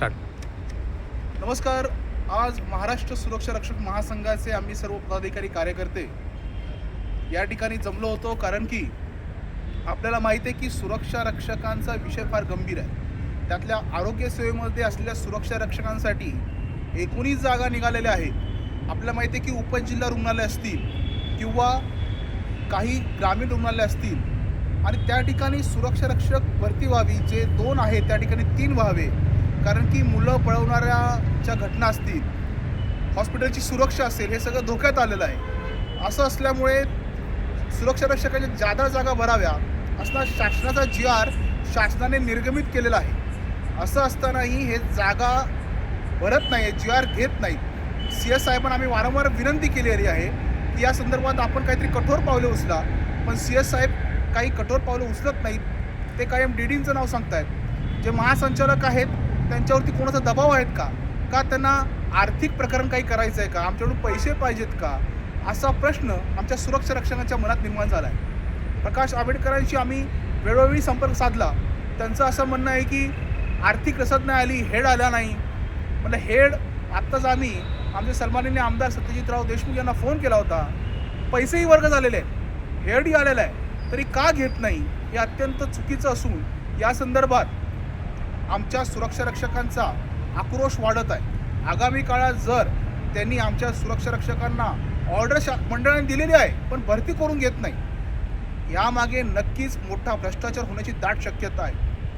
Start. नमस्कार. आज महाराष्ट्र सुरक्षा रक्षक महासंघाचे आम्ही सर्व पदाधिकारी कार्यकर्ते या ठिकाणी जमलो होतो कारण की आपल्याला माहिती आहे की सुरक्षा रक्षकांचा विषय फार गंभीर आहे. त्यातल्या आरोग्य सेवेमध्ये असलेल्या सुरक्षा रक्षकांसाठी एकोणीस जागा निघालेल्या आहेत. आपल्याला माहिती आहे की उपजिल्हा रुग्णालय असतील किंवा काही ग्रामीण रुग्णालय असतील आणि त्या ठिकाणी सुरक्षा रक्षक भरती व्हावी जे दोन आहेत त्या ठिकाणी तीन व्हावे कारण की मुलं पळवणाऱ्याच्या घटना असतील हॉस्पिटलची सुरक्षा असेल हे सगळं धोक्यात आलेलं आहे. असं असल्यामुळे सुरक्षा रक्षकाच्या जादा जागा भराव्या असला शासनाचा जी आर शासनाने निर्गमित केलेला आहे. असं असतानाही हे जागा भरत नाही जी आर घेत नाहीत सी एस साहेबांना आम्ही वारंवार विनंती केलेली आहे की या संदर्भात आपण काहीतरी कठोर पावले उचला पण सी एस साहेब काही कठोर पावलं उचलत नाहीत. ते कायम डीडींचं नाव सांगतायत. जे महासंचालक आहेत त्यांच्यावरती कोणाचा दबाव आहेत का? का त्यांना आर्थिक प्रकरण काही करायचं आहे का? आमच्याकडून पैसे पाहिजेत का? असा प्रश्न आमच्या सुरक्षा रक्षणाच्या मनात निर्माण झाला आहे प्रकाश आंबेडकरांशी आम्ही वेळोवेळी संपर्क साधला. त्यांचं असं म्हणणं आहे की आर्थिक रसद नाही आली हेड आला नाही. म्हटलं हेड आत्ताच आम्ही आमचे सन्माननीय आमदार सत्यजितराव देशमुख यांना फोन केला होता. पैसेही वर्ग झालेले आहेत. हेडही आलेला आहे. तरी का घेत नाही? हे अत्यंत चुकीचं असून या संदर्भात आमच्या सुरक्षारक्षकांचा आक्रोश वाढत आहे. आगामी काळात जर त्यांनी आमच्या सुरक्षारक्षकांना ऑर्डर शा मंडळाने दिलेली आहे पण भरती करून घेत नाही यामागे नक्कीच मोठा भ्रष्टाचार होण्याची दाट शक्यता आहे.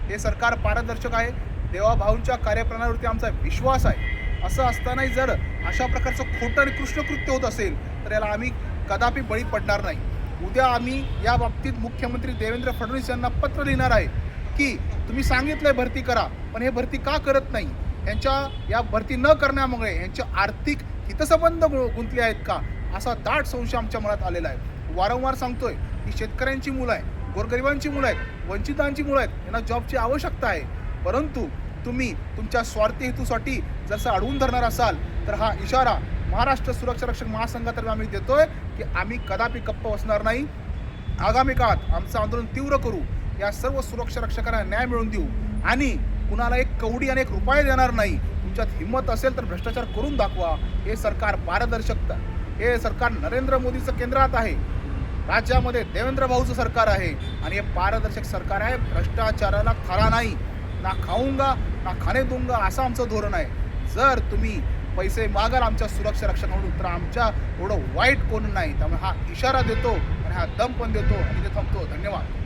हे सरकार पारदर्शक आहे. देवाभाऊंच्या कार्यप्रणालीवरती आमचा विश्वास आहे. असं असतानाही जर अशा प्रकारचं खोटं आणि कृष्णकृत्य होत असेल तर याला आम्ही कदापि बळी पडणार नाही. उद्या आम्ही या बाबतीत मुख्यमंत्री देवेंद्र फडणवीस यांना पत्र लिहिणार आहे. की तुम्ही सांगितलंय भरती करा पण हे भरती का करत नाही? यांच्या या भरती न करण्यामुळे यांचे आर्थिक हितसंबंध गुंतले आहेत का? असा दाट संशय आमच्या मनात आलेला आहे. वारंवार सांगतोय की शेतकऱ्यांची मुलं आहेत गोरगरिबांची मुलं आहेत वंचितांची मुलं आहेत यांना जॉबची आवश्यकता आहे. परंतु तुम्ही तुमच्या स्वार्थी हेतूसाठी जसं अडवून धरणार असाल तर हा इशारा महाराष्ट्र सुरक्षा रक्षक महासंघातर्फे आम्ही देतोय की आम्ही कदापि गप्प बसणार नाही. आगामी काळात आमचं आंदोलन तीव्र करू. या सर्व सुरक्षा रक्षकांना न्याय मिळवून देऊ. आणि कुणाला एक कवडी आणि एक रुपये देणार नाही तुमच्यात हिंमत असेल तर भ्रष्टाचार करून दाखवा. हे सरकार पारदर्शकता हे सरकार नरेंद्र मोदीचं केंद्रात आहे. राज्यामध्ये देवेंद्र भाऊचं सरकार आहे. आणि हे पारदर्शक सरकार आहे. भ्रष्टाचाराला खरा नाही. ना खाऊंगा ना खाणे दूंगा असं आमचं धोरण आहे. जर तुम्ही पैसे मागाल आमच्या सुरक्षा रक्षकांकडून तर आमच्या एवढं वाईट कोण नाही. त्यामुळे हा इशारा देतो आणि हा दम पण देतो. आणि ते थांबतो. धन्यवाद.